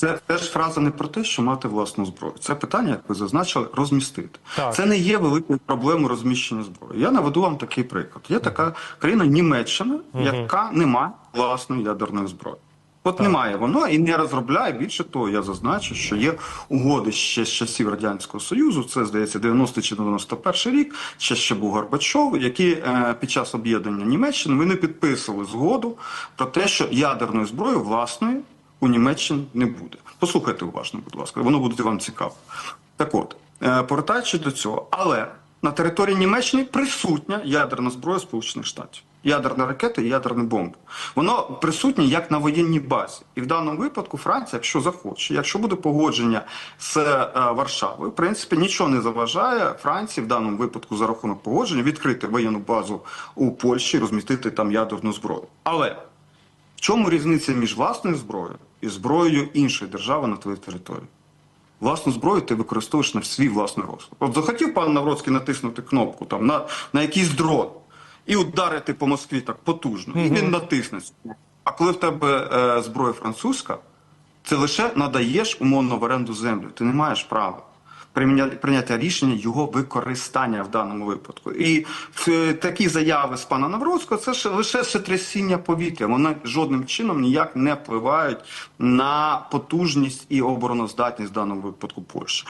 Це теж фраза не про те, що мати власну зброю. Це питання, як ви зазначили, розмістити. Так. Це не є великою проблемою розміщення зброї. Я наведу вам такий приклад. Є така країна Німеччина, яка не має власної ядерної зброї. От немає воно і не розробляє. Більше того, я зазначу, що є угоди ще з часів радянського союзу. Це здається 90 чи 91 рік. Ще ще був Горбачов, які е, під час об'єднання Німеччини вони підписували згоду про те, що ядерної зброї власної у Німеччині не буде. Послухайте уважно, будь ласка, воно буде вам цікаво. Так от, е, повертаючись до цього, але на території Німеччини присутня ядерна зброя Сполучених Штатів. Ядерна ракета і ядерна бомба. Воно присутнє як на воєнній базі. І в даному випадку Франція, якщо захоче, якщо буде погодження з е, Варшавою, в принципі, нічого не заважає Франції в даному випадку за рахунок погодження відкрити воєнну базу у Польщі, розмістити там ядерну зброю. Але в чому різниця між власною зброєю і зброєю іншої держави на твою територію. Власну зброю ти використовуєш на свій власний розсуд. От захотів пан Навроцький натиснути кнопку там на, на якийсь дрон і ударити по Москві так потужно, і він натисне. А коли в тебе е, зброя французька, ти лише надаєш умовно в оренду землю. Ти не маєш права прийняття, рішення його використання в даному випадку. І е, такі заяви з пана Навроцького це ж лише сотрясіння повітря. Вони жодним чином ніяк не впливають на потужність і обороноздатність в даному випадку Польщі.